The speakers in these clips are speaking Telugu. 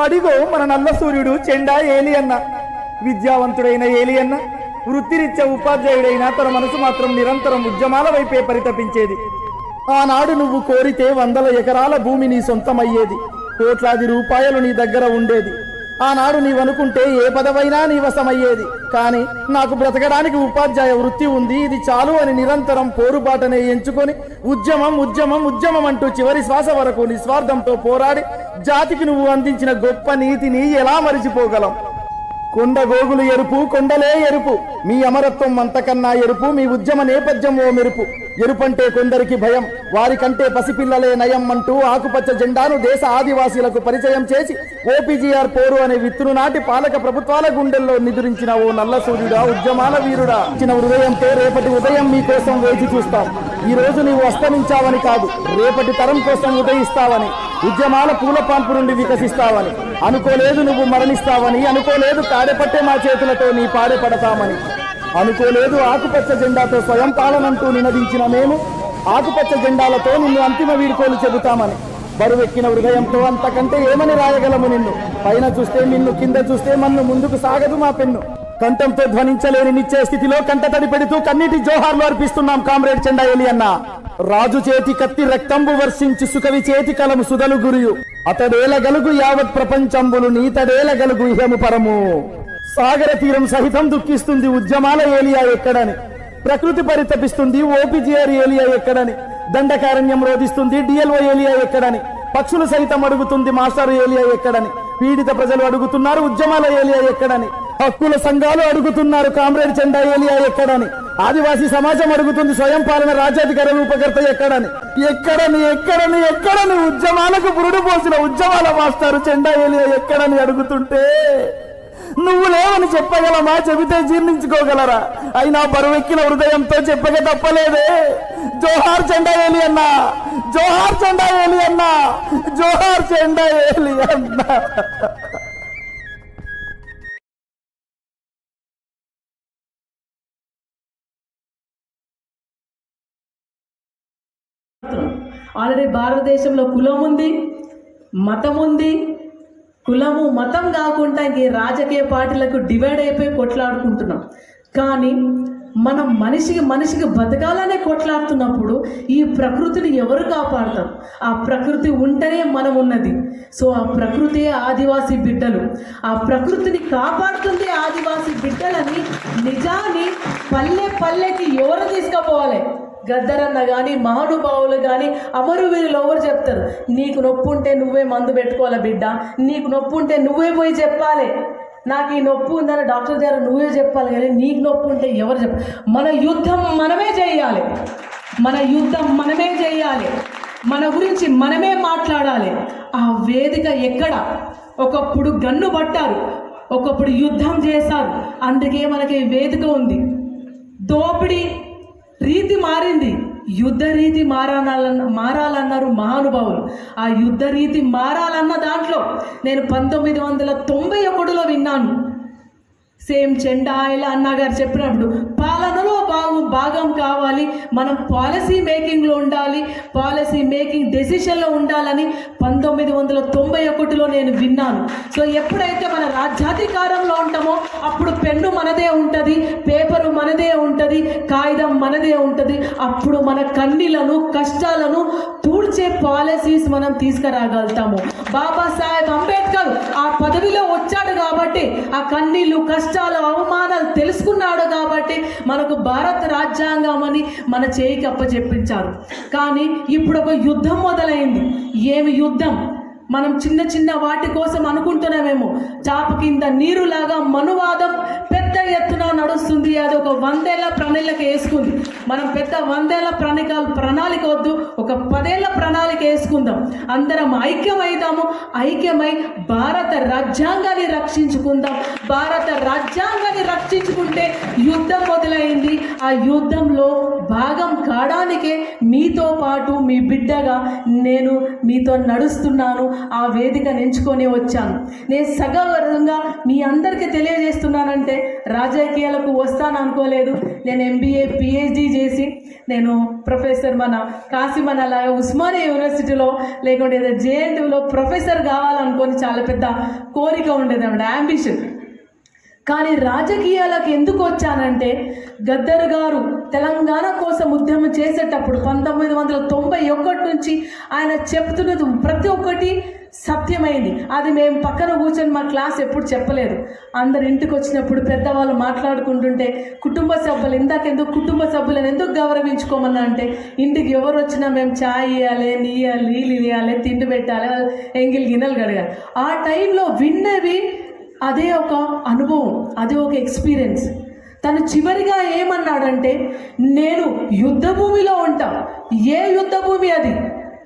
అడిగో మన నల్ల సూర్యుడు చెండా ఏలి అన్న. విద్యావంతుడైన ఏలి అన్న వృత్తిరీత్యా ఉపాధ్యాయుడైన తన మనసు మాత్రం నిరంతరం ఉద్యమాల వైపే పరితపించేది. ఆనాడు నువ్వు కోరితే వందల ఎకరాల భూమి నీ సొంతమయ్యేది. కోట్లాది రూపాయలు నీ దగ్గర ఉండేది. ఆనాడు నీవనుకుంటే ఏ పదవైనా నీవసమయ్యేది. కానీ నాకు బ్రతకడానికి ఉపాధ్యాయ వృత్తి ఉంది. ఇది చాలు అని నిరంతరం పోరుబాటనే ఎంచుకొని ఉద్యమం ఉద్యమం ఉద్యమం అంటూ చివరి శ్వాస వరకు నిస్వార్థంతో పోరాడి జాతికి నువ్వు అందించిన గొప్ప నీతిని ఎలా మరిచిపోగలం? కొండ గోగులు ఎరుపు కొండలే ఎరుపు. మీ అమరత్వం అంతకన్నా ఎరుపు మీ ఉద్యమ నేపథ్యం ఓ మెరుపు. ఎరుపంటే కొందరికి భయం వారికంటే పసిపిల్లలే నయం అంటూ ఆకుపచ్చ జెండాను దేశ ఆదివాసీలకు పరిచయం చేసి ఓపీజీఆర్ పోరు అనే విత్తును నాటి పాలక ప్రభుత్వాల గుండెల్లో నిదురించిన ఓ నల్ల సూర్యుడా ఉద్యమాల వీరుడా. ఇచ్చిన హృదయంతో రేపటి ఉదయం మీకోసం వేచి చూస్తాం. ఈ రోజు నీవు అస్తమించావని కాదు రేపటి తరం కోసం ఉదయిస్తావని. ఉద్యమాల పూల పంపు నుండి వికసిస్తావని. అనుకోలేదు నువ్వు మరణిస్తావని అనుకోలేదు కాడెపట్టే మా చేతులతో నీ పాడే పడతామని. అనుకోలేదు ఆకుపచ్చ జెండాతో స్వయం పాలనంటూ నినదించిన మేము ఆకుపచ్చ జెండాలతో నిన్ను అంతిమ వీడుకోలు చెబుతామని. బరువెక్కిన హృదయంతో అంతకంటే ఏమని రాయగలము నిన్ను? పైన చూస్తే నిన్ను కింద చూస్తే మన్ను ముందుకు సాగదు మా పెన్ను. కంఠంతో ధ్వనించలేని నిచ్చే స్థితిలో కంటతడి పెడుతూ కన్నీటి జోహార్లు అర్పిస్తున్నాం కామ్రేడ్ చెండా ఎలి అన్నా. రాజు చేతి కత్తి రక్తంబు వర్షించి సుకవి చేతి కలము సుదలు గురియు. అతడేల గలుగు యావత్ ప్రపంచంబులు నీతడేల గలుగు ఇహము పరము. సాగర తీరం సహితం దుఃఖిస్తుంది ఉద్యమాల ఏలియా ఎక్కడని. ప్రకృతి పరితపిస్తుంది ఓపీజీఆర్ ఏలియా ఎక్కడని. దండకారణ్యం రోధిస్తుంది డిఎల్ఓ ఏలియా ఎక్కడని. పక్షులు సైతం అడుగుతుంది మాస్టర్ ఏలియా ఎక్కడని. పీడిత ప్రజలు అడుగుతున్నారు ఉద్యమాల ఏలియా ఎక్కడని. హక్కుల సంఘాలు అడుగుతున్నారు. కామ్రేడ్ చెండా ఏలియా ఎక్కడని? ఆదివాసీ సమాజం అడుగుతుంది. స్వయం పాలన రాజ్యాధికార రూపకర్త ఎక్కడని? ఎక్కడని ఎక్కడని ఎక్కడని ఉద్యమాలకు పురుడు పోసిన ఉద్యమాల మాస్టారు చెండా ఏలియా ఎక్కడని అడుగుతుంటే నువ్వు లేవని చెప్పగలమా? చెబితే జీర్ణించుకోగలరా? అయినా బరువెక్కిన హృదయంతో చెప్పక తప్పలేదే. జోహార్ చెండా ఏలి అన్నా జోహార్ చెండా ఏలి అన్నా జోహార్ చెండా ఏలి అన్నా. ఆల్రెడీ భారతదేశంలో కులం ఉంది మతం ఉంది. కులము మతం కాకుండా ఇంక రాజకీయ పార్టీలకు డివైడ్ అయిపోయి కొట్లాడుకుంటున్నాం. కానీ మనం మనిషికి మనిషికి బతకాలనే కొట్లాడుతున్నప్పుడు ఈ ప్రకృతిని ఎవరు కాపాడతారు ఆ ప్రకృతి ఉంటేనే మనం ఉన్నది. సో ఆ ప్రకృతి ఆదివాసీ బిడ్డలు. ఆ ప్రకృతిని కాపాడుతుంది ఆదివాసీ బిడ్డలని నిజాన్ని పల్లె పల్లెకి ఎవరు తీసుకుపోవాలి? గద్దరన్న కానీ మహానుభావులు కానీ అమరువీరులు ఎవరు చెప్తారు? నీకు నొప్పి ఉంటే నువ్వే మందు పెట్టుకోవాలి బిడ్డ? నీకు నొప్పి ఉంటే నువ్వే పోయి చెప్పాలి. నాకు ఈ నొప్పి ఉందని డాక్టర్ దగ్గర నువ్వే చెప్పాలి కానీ నీకు నొప్పి ఉంటే ఎవరు చెప్ప? మన యుద్ధం మనమే చేయాలి. మన యుద్ధం మనమే చేయాలి. మన గురించి మనమే మాట్లాడాలి. ఆ వేదిక ఎక్కడ? ఒకప్పుడు గన్ను పట్టారు. ఒకప్పుడు యుద్ధం చేశారు. అందుకే మనకి వేదిక ఉంది. దోపిడీ రీతి మారింది. యుద్ధ రీతి మారాలన్న మారాలన్నారు మహానుభావులు. ఆ యుద్ధ రీతి మారాలన్న దాంట్లో నేను పంతొమ్మిది వందల తొంభై ఒకటిలో విన్నాను. సేమ్ చెండాయిల అన్నగారు చెప్పినప్పుడు పాలనలో బాగు భాగం కావాలి. మనం పాలసీ మేకింగ్లో ఉండాలి. పాలసీ మేకింగ్ డెసిషన్లో ఉండాలని పంతొమ్మిది వందల తొంభై ఒకటిలో నేను విన్నాను. సో ఎప్పుడైతే మన రాజ్యాధికారంలో ఉంటామో అప్పుడు పెన్ను మనదే ఉంటుంది పేపరు మనదే ఉంటుంది కాగితం మనదే ఉంటుంది. అప్పుడు మన కన్నీలను కష్టాలను తూడ్చే పాలసీస్ మనం తీసుకురాగలుగుతాము. బాబాసాహెబ్ అంబేద్కర్ ఆ పదవిలో వచ్చాడు కాబట్టి ఆ కన్నీళ్ళు కష్టాలు అవమానాలు తెలుసుకున్నాడు కాబట్టి మనకు భారత రాజ్యాంగం అని మన చేయికి అప్పచెప్పించారు. కానీ ఇప్పుడు ఒక యుద్ధం మొదలైంది. ఏమి యుద్ధం? మనం చిన్న చిన్న వాటి కోసం అనుకుంటున్నామేమో. చాప కింద నీరులాగా మనువాదం పెద్ద ఎత్తున నడుస్తుంది. అది ఒక వందేళ్ళ ప్రణాళిక వేసుకుంది. మనం పెద్ద వందేళ్ళ ప్రణిక ప్రణాళిక వద్దు. ఒక పదేళ్ళ ప్రణాళిక వేసుకుందాం. అందరం ఐక్యమైదాము. ఐక్యమై భారత రాజ్యాంగాన్ని రక్షించుకుందాం. భారత రాజ్యాంగాన్ని రక్షించుకుంటే యుద్ధం మొదలైంది. ఆ యుద్ధంలో భాగం కావడానికే మీతో పాటు మీ బిడ్డగా నేను మీతో నడుస్తున్నాను. ఆ వేదికను ఎంచుకొని వచ్చాను. నేను సగవరంగా మీ అందరికీ తెలియజేస్తున్నానంటే రాజకీయాలకు వస్తాను అనుకోలేదు. నేను ఎంబీఏ పిహెచ్డి చేసి నేను ప్రొఫెసర్ మన కాసిం మన అలాగే ఉస్మానియా యూనివర్సిటీలో లేకుంటే ఏదో జేఎన్టీలో ప్రొఫెసర్ కావాలనుకొని చాలా పెద్ద కోరిక ఉండేది అన్నమాట అంబిషన్ కానీ రాజకీయాలకు ఎందుకు వచ్చానంటే గద్దర్ గారు తెలంగాణ కోసం ఉద్యమం చేసేటప్పుడు పంతొమ్మిది వందల తొంభై ఒకటి నుంచి ఆయన చెప్తున్నది ప్రతి ఒక్కటి సత్యమైంది. అది మేము పక్కన కూర్చొని మా క్లాస్ ఎప్పుడు చెప్పలేదు. అందరు ఇంటికి వచ్చినప్పుడు పెద్దవాళ్ళు మాట్లాడుకుంటుంటే కుటుంబ సభ్యులు ఇందాక ఎందుకు కుటుంబ సభ్యులను ఎందుకు గౌరవించుకోమన్నా అంటే ఇంటికి ఎవరు వచ్చినా మేము చాయ్ ఇవ్వాలి నీయాలి నీళ్ళు ఇవ్వాలి తిండి పెట్టాలి ఎంగిల్ గిన్నెలు కడగాలి. ఆ టైంలో విన్నవి అదే ఒక అనుభవం అదే ఒక ఎక్స్పీరియన్స్ తను చివరిగా ఏమన్నాడంటే నేను యుద్ధ భూమిలో ఉంటా. ఏ యుద్ధ భూమి అది?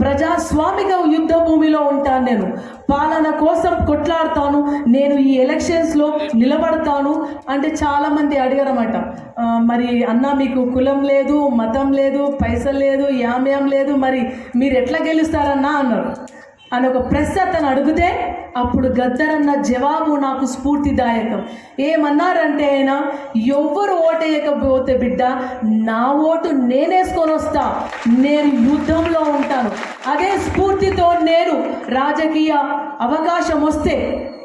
ప్రజాస్వామిక యుద్ధ భూమిలో ఉంటాను నేను. పాలన కోసం కొట్లాడతాను నేను ఈ ఎలక్షన్స్లో నిలబడతాను అంటే చాలామంది అడిగారన్నమాట. మరి అన్న మీకు కులం లేదు మతం లేదు పైసలు లేదు యామ్యాం లేదు మరి మీరు ఎట్లా గెలుస్తారన్నా అన్నారు. అని ఒక ప్రశ్న అతను అడిగితే అప్పుడు గద్దరన్న జవాబు నాకు స్ఫూర్తిదాయకం. ఏమన్నారంటే ఆయన ఎవ్వరు ఓటేయకపోతే బిడ్డ నా ఓటు నేనేసుకొని వస్తా. నేను యుద్ధంలో ఉంటాను. అదే స్ఫూర్తితో నేను రాజకీయ అవకాశం వస్తే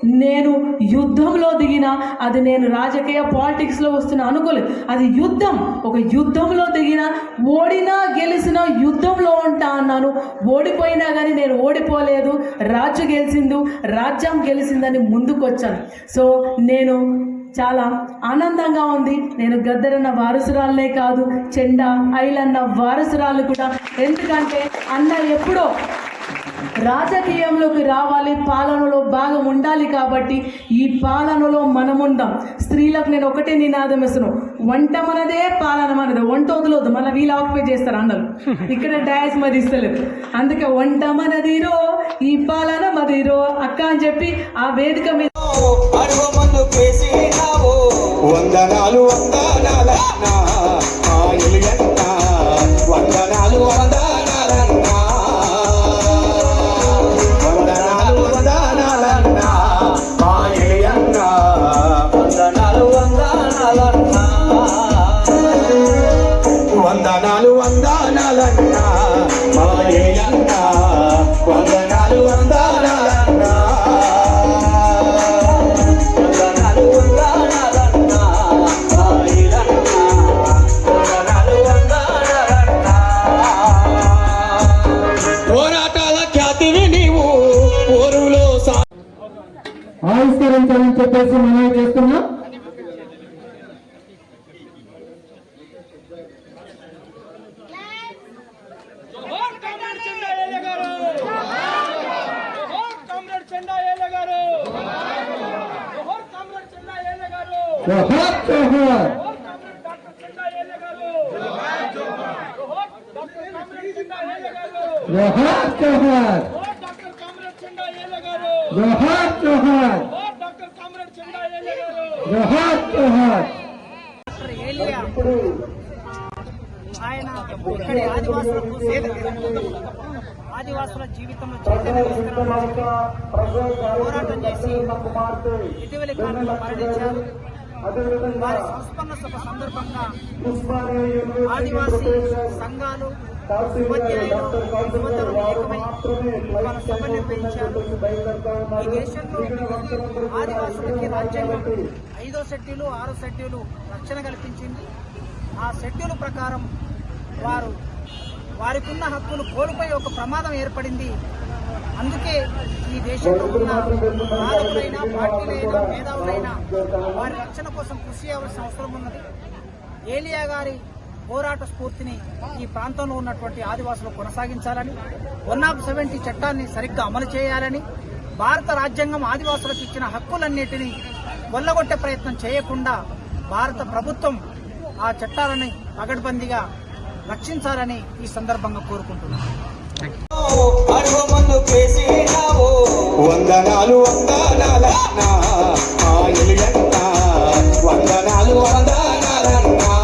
నేను యుద్ధంలో దిగిన అది నేను రాజకీయ పాలిటిక్స్లో వస్తున్నా అనుకోలేదు. అది యుద్ధం. ఒక యుద్ధంలో దిగిన ఓడినా గెలిచినా యుద్ధంలో ఉంటా అన్నాను. ఓడిపోయినా కానీ నేను ఓడిపోలేదు. రాజు గెలిచిందు రాజ్యం గెలిచిందని ముందుకొచ్చాను. సో నేను చాలా ఆనందంగా ఉంది. నేను గద్దరన్న వారసురాలనే కాదు చెండా ఐలన్న వారసురాలు కూడా. ఎందుకంటే అన్న ఎప్పుడో రాజకీయంలోకి రావాలి పాలనలో భాగం ఉండాలి కాబట్టి ఈ పాలనలో మనం ఉందాం స్త్రీలకు నేను ఒకటే నినాదం ఇస్తున్నాను వంట మనదే పాలన మనదే. వంట వదలొద్దు. మన వీళ్ళు ఆక్యుపై చేస్తారు అందరు. ఇక్కడ డయాస్ మరి ఇస్తలేదు. అందుకే వంట మనదిరో ఈ పాలన మదిరో. అక్క అని చెప్పి ఆ వేదిక మీద వందనాలు కేసినావు వందనాలు వందనాలు వందనాలన్నా. ఆయులన్న వందనాలు వందనాలన్నా. ఆవిష్కరించాలని చెప్పేసి మనం వందనాలు వందనాలన్నా పోరాటాల ఖ్యాతివి నీవు ఊరులో సా ఆవిష్కరించాలని చెప్పేసి మనవి చేస్తున్నాం జోహార్ కామ్రేడ్ చెండా ఏలే గారు జోహార్ కామ్రేడ్ చెండా ఏలే గారు జోహార్ కామ్రేడ్ చెండా ఏలే గారు జోహార్ జోహార్ జోహార్ కామ్రేడ్ డాక్టర్ చెండా ఏలే గారు జోహార్ డాక్టర్ కామ్రేడ్ చెండా ఏలే గారు జోహార్ జోహార్ జోహార్ డాక్టర్ కామ్రేడ్ చెండా ఏలే గారు జోహార్ జోహార్ జోహార్ డాక్టర్ కామ్రేడ్ చెండా ఏలే గారు జోహార్ జోహార్ ఆయన ఇక్కడి ఆదివాసులకు సేవ ఆదివాసుల జీవితంలో చైతన్యం తీసుకురావడానికి పోరాటం చేసి ఇటీవలి కాలంలో మరణించారు వారి సంస్మరణ సభ సందర్భంగా ఆదివాసీ సంఘాలు ఉపాధ్యాయులు యువతలు ఏకమై మన సభ నిర్వహించారు. ఈ దేశంలో ఆదివాసులకి రాజ్యాంగం ఐదో షెడ్యూలు ఆరో షెడ్యూలు రక్షణ కల్పించింది. ఆ షెడ్యూల్ ప్రకారం వారు వారికున్న హక్కులు కోల్పోయే ఒక ప్రమాదం ఏర్పడింది. అందుకే ఈ దేశంలో ఉన్న నాయకులైనా పార్టీలైనా మేధావులైనా వారి రక్షణ కోసం కృషి చేయవలసిన అవసరం ఉన్నది. ఏలియా గారి పోరాట స్ఫూర్తిని ఈ ప్రాంతంలో ఉన్నటువంటి ఆదివాసులు కొనసాగించాలని వన్ ఆఫ్ సెవెంటీ చట్టాన్ని సరిగ్గా అమలు చేయాలని భారత రాజ్యాంగం ఆదివాసులకు ఇచ్చిన హక్కులన్నిటినీ కొల్లగొట్టే ప్రయత్నం చేయకుండా భారత ప్రభుత్వం ఆ చట్టాలని పగడ్బందీగా రక్షించాలని ఈ సందర్భంగా కోరుకుంటున్నాను. వందనాలు వందనాల వందనాలు వందనాలన్నా